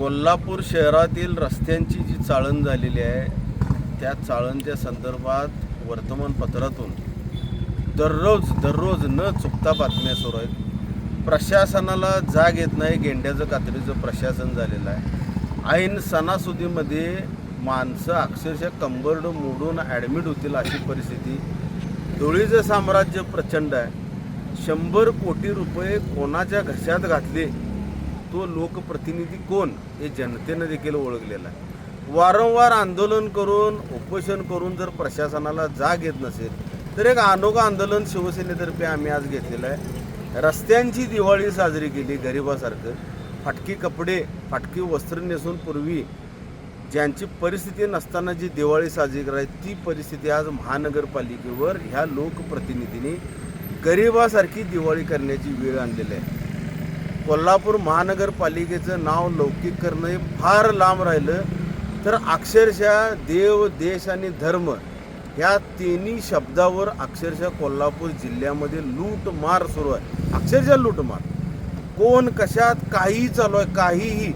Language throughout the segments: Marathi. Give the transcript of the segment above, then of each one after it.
कोल्हापूर शहरातील रस्त्यांची जी चाळण झालेली आहे त्या चाळणच्या संदर्भात वर्तमानपत्रातून दररोज दररोज न चुकता बातम्या सुरू आहेत. प्रशासनाला जाग येत नाही गेंड्याचं कात्रीचं प्रशासन झालेलं आहे. ऐन सणासुदीमध्ये माणसं अक्षरशः कंबरड मोडून ॲडमिट होतील अशी परिस्थिती. धुळीचं साम्राज्य प्रचंड आहे. शंभर कोटी रुपये कोणाच्या घशात घातले? तो लोकप्रतिनिधी कोण हे जनतेनं देखील ओळखलेला आहे. वारंवार आंदोलन करून उपोषण करून जर प्रशासनाला जाग येत नसेल तर एक अनोखं आंदोलन शिवसेनेतर्फे आम्ही आज घेतलेलं आहे. रस्त्यांची दिवाळी साजरी केली गरिबासारखं. फाटकी कपडे फाटकी वस्त्र नेसून पूर्वी ज्यांची परिस्थिती नसताना जी दिवाळी साजरी करायची ती परिस्थिती आज महानगरपालिकेवर ह्या लोकप्रतिनिधींनी गरिबासारखी दिवाळी करण्याची वेळ आणलेली आहे. कोल्हापूर महानगरपालिकेचं नाव लौकिक करणं हे फार लांब राहिलं. तर अक्षरशः देव देश आणि धर्म ह्या तिन्ही शब्दावर अक्षरशः कोल्हापूर जिल्ह्यामध्ये लूटमार सुरू आहे. अक्षरशः लूटमार. कोण कशात काहीही चालू आहे काहीही.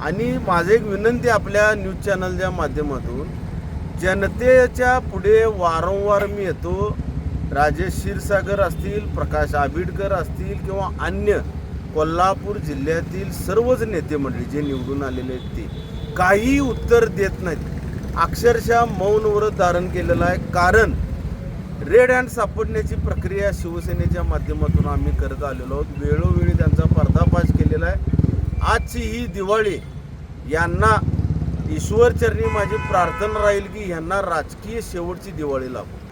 आणि माझं एक विनंती आपल्या न्यूज चॅनलच्या माध्यमातून जनतेच्या पुढे वारंवार मी येतो. राजेश क्षीरसागर असतील प्रकाश आबिडकर असतील किंवा अन्य कोल्हापूर जिल्ह्यातील सर्वच नेते मंडळी जे निवडून आलेले आहेत ते काही उत्तर देत नाहीत. अक्षरशः मौन व्रत धारण केलेलं आहे. कारण रेड हँड सापडण्याची प्रक्रिया शिवसेनेच्या माध्यमातून आम्ही करत आलेलो आहोत. वेळोवेळी त्यांचा पर्दाफाश केलेला आहे. आजची ही दिवाळी यांना ईश्वरचरणी माझी प्रार्थना राहील की यांना राजकीय शेवटची दिवाळी लाभो.